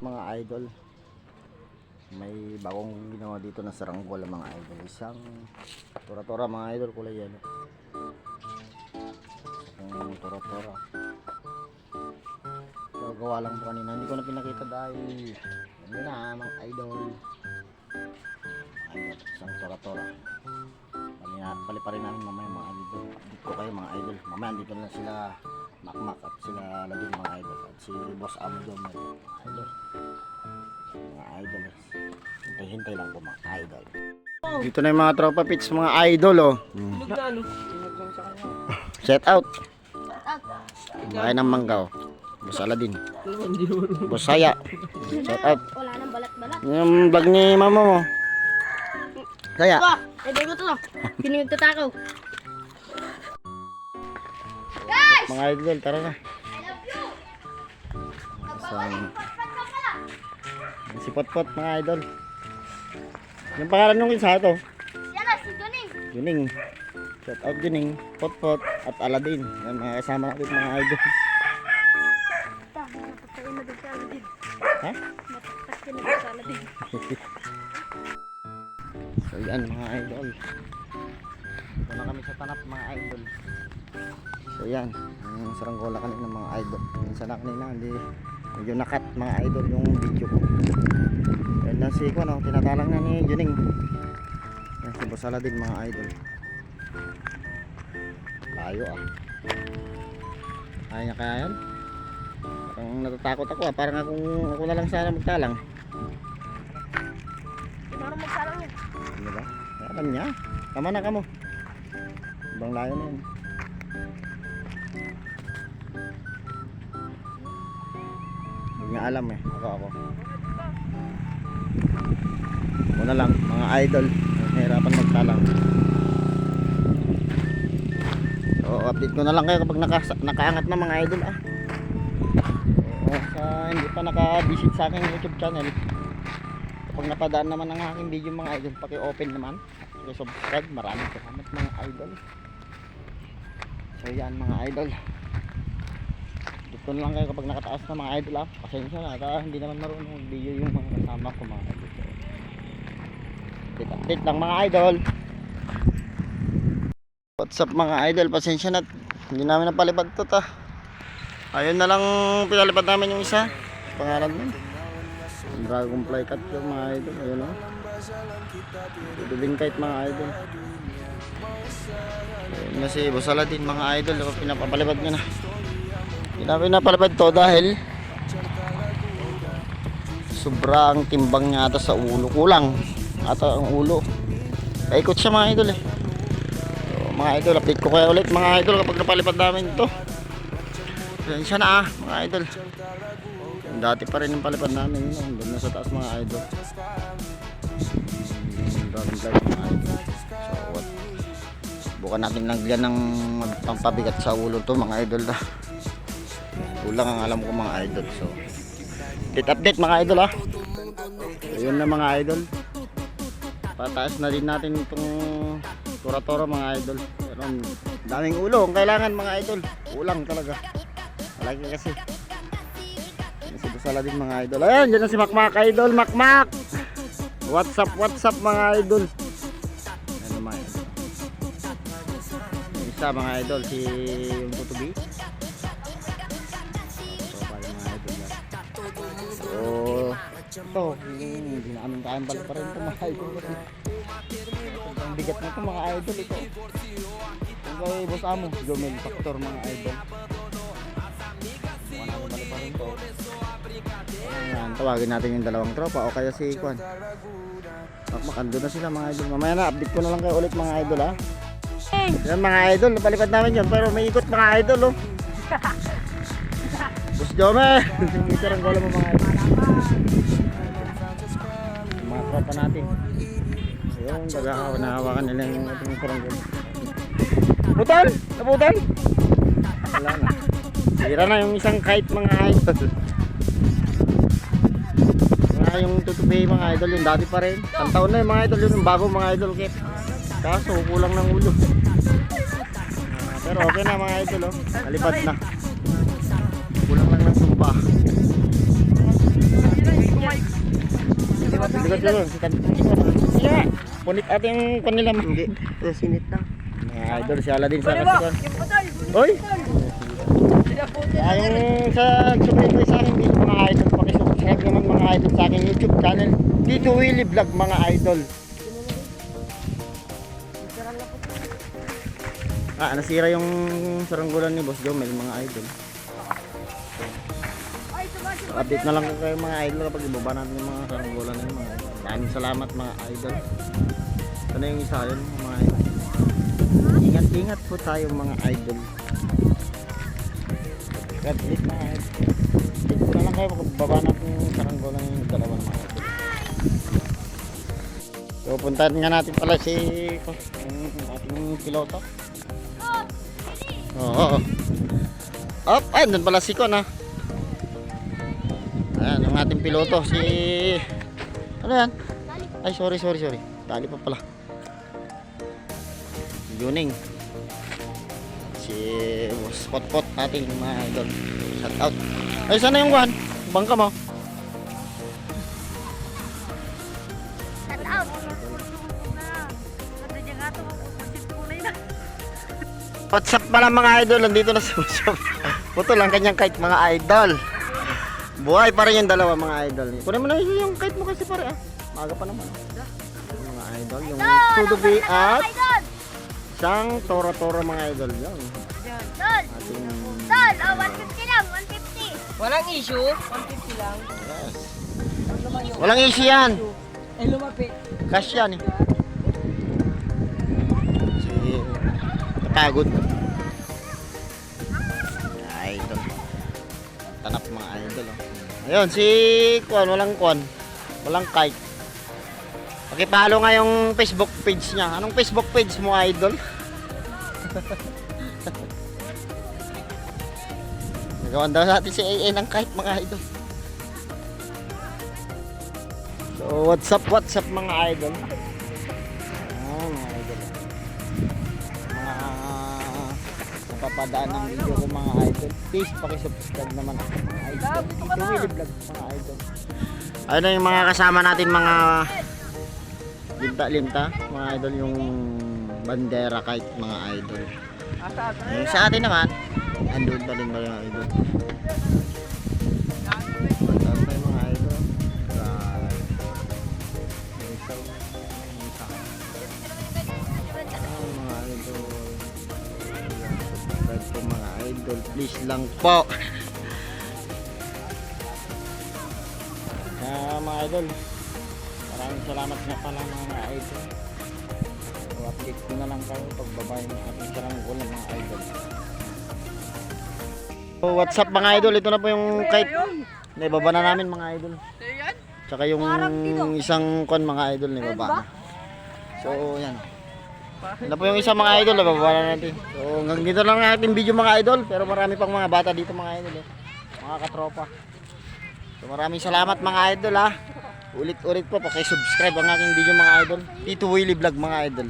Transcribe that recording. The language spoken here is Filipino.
mga idol. May bagong ginawa dito na saranggola mga idol. Isang tora-tora mga idol kulay yelo. Isang tora-tora. Gagawa lang po kanina. Hindi ko na pinakita dahil yun na mga idol. Idol isang tora-tora. Pali- pali pa rin namin mamaya mga idol. Ko kayo mga idol. Mamaya dito na sila makmak at sila labing mga idol. At si boss amo doon mga idol. Mga idol hintay-hintay lang po mga idol. Dito na yung mga tropa pits mga idol oh. Na kanya. set out. Bahay ng manggaw boss Aladin boss Saya set out. Yung vlog ni mama mo. Saya eh bago to. Sino mga idol tara na. Isang si Potpot mga idol. Yung pangalan nung isa ito, Yan na, si Tuning. Juning. Shout out Juning, Potpot at Aladdin. Yan mga kasama natin mga idol. Ha? So yan mga idol. Ito na kami sa tanap mga idol. So yan, ang saranggola kanina mga idol. Minsan na kanina, hindi medyo nakat mga idol yung video ko. Yan na si ko, no? tinatalang na ni Juning. Yan si Boss Aladdin mga idol. Layo ah. Kaya niya kaya yan? Parang natatakot ako ah. Parang akong, ako na lang sana magtalang. Di marunong magsalang yan. Ano ba? Ay, alam niya. Tama na ka mo. Ibang layo na yun. Alam eh. Ako ako. Ako na lang, mga idol. Nahirapan magtalang. So, update ko na lang kayo kapag naka, nakaangat na mga idol ah. Oo, sa hindi pa naka-visit sa aking YouTube channel. Kapag napadaan naman ang aking video mga idol, paki-open naman. Paki-subscribe. Maraming salamat mga idol. So yan mga idol. Na lang kayo kapag nakataas na mga idol ah. Pasensya na. At, hindi naman marunong mag-video yung mga kasama ko mga idol. Update, update lang mga idol. What's up mga idol? Pasensya na. Hindi namin napalipad to ta. Ayun na lang pinalipad namin yung isa. Pangalan mo. Dragonfly cat yung mga idol. Ayun o. Duling kite mga idol. Ayun na si Boss Aladdin mga idol. Pinapapalipad niya na. Hindi na pinapalipad to dahil sobrang timbang niya ata sa ulo. Kulang ata ang ulo. Paikot siya mga idol eh. So, mga idol, update ko kayo ulit mga idol kapag napalipad namin ito. Yan siya na ah, mga idol. Dati pa rin yung palipad namin yun. Doon na sa taas mga idol. Dragon fly. So? Bukan natin lagyan ng pampabigat sa ulo to mga idol na. Kulang ang alam ko mga idol. So update update mga idol ah. Ayun na mga idol. Pataas na din natin itong tora-tora mga idol. Pero daming ulo ang kailangan mga idol. Kulang talaga. Malaki kasi. Yan Si Busala din mga idol. Ayan, dyan na si Makmak idol. Makmak! What's up, what's up mga idol? Ano mga idol? Isa mga idol, si yung tutubi. Ito, hindi namin kayang balik pa rin ito mga idol. Ang bigat na ito mga idol ito. Yung kay Boss Amo, Jomel Factor mga idol. Mukha namin balik pa rin ito. Ayan, tawagin natin yung dalawang tropa o kaya si Kwan. Makando na sila mga idol. Mamaya na, update ko na lang kayo ulit mga idol ha. Yan mga idol, napalipad namin yun. Pero may ikot mga idol oh. Boss Jome! Meter ang gola mo mga idol. Tropa natin. Yung nagkakawan nila yung ating kuranggola. Putol! Naputol! Wala na. Sira na yung isang kite mga idol. Mga yung tutupi mga idol yung dati pa rin. Ang taon na yung mga idol yun yung bago mga idol kit. Kaso kulang ng ulo. Ah, pero okay na mga idol oh. Nalipad na. Kulang lang ng sumpa. Siguro. Sikat. Sige. Punit ating kanila. Hindi. Sinit lang. Mga idol, si Aladdin sa! Sila po Ayong sa subscribe sa akin dito mga idol, pakisubscribe naman mga idol sa aking YouTube channel. Dito Willy Vlog mga idol. Ah, nasira yung saranggolan ni Boss Jomel mga idol. So, update na lang kayo mga idol kapag ibaba natin yung mga saranggolan na yun mga idol. Maraming salamat mga idol. Ito na yung isa yun mga idol. Ingat-ingat po tayo mga idol. God bless mga idol. Ko na lang kayo kapag ibaba natin yung saranggolan yung dalawa mga idol. So puntahan nga natin pala si ating piloto. Oo. Up, ay, nandun pala si Kon ha. Ang ating piloto, si... Ano yan? Ay, sorry, sorry, sorry. Tali pa pala. Si Juning. Si Spot-Pot natin, mga idol. Shout out. Ay, sana yung one? Bangka mo. Shut out. What's up pala mga idol? Nandito na si Bossop. Puto lang kanyang kite mga idol. Buhay pa rin yung dalawa mga idol. Kunin mo na yung kite mo kasi pare ah. Maga pa naman. Yung mga idol. Yung Sudubi at Idol! isang tora-tora mga idol. Yan. Tol! Ating Tol! Oh, 150 lang. 150. Walang issue. 150 lang. yes. Walang issue yan. Ay, lumapit. Cash yan eh. Si Napagod. Ayun, si Kwan, walang Kwan. Walang kite. Pakipalo nga yung Facebook page niya. Anong Facebook page mo, idol? Nagawan daw natin si AA ng kite, mga idol. So, what's up, what's up mga idol? Ah, mga napapadaan ng video ko mga idol. Please, pakisubscribe naman ako mga idol. Ito. Willy Vlog mga idol. Ayun na yung mga kasama natin mga limta-limta mga idol yung bandera kahit mga idol. Yung sa atin naman, andun pa rin ba yung idol? Mga idol. Subscribe po mga idol. Please lang po. Ah, mga idol. Maraming salamat nga pala mga idol. So, update ko na lang kayo pagbabay ng ating saranggolan mga idol. So, what's up mga idol? Ito na po yung kite. Naibaba na namin mga idol. Ayan. Tsaka yung isang kon mga idol na ibaba na. So, yan. Ano po yung isang mga idol na bababa na natin. So, hanggang dito lang ang ating video mga idol. Pero marami pang mga bata dito mga idol. Eh. Mga katropa. So, maraming salamat mga idol ha. Ulit-ulit po, pakisubscribe ang aking video mga idol. Tito Willy Vlog mga idol.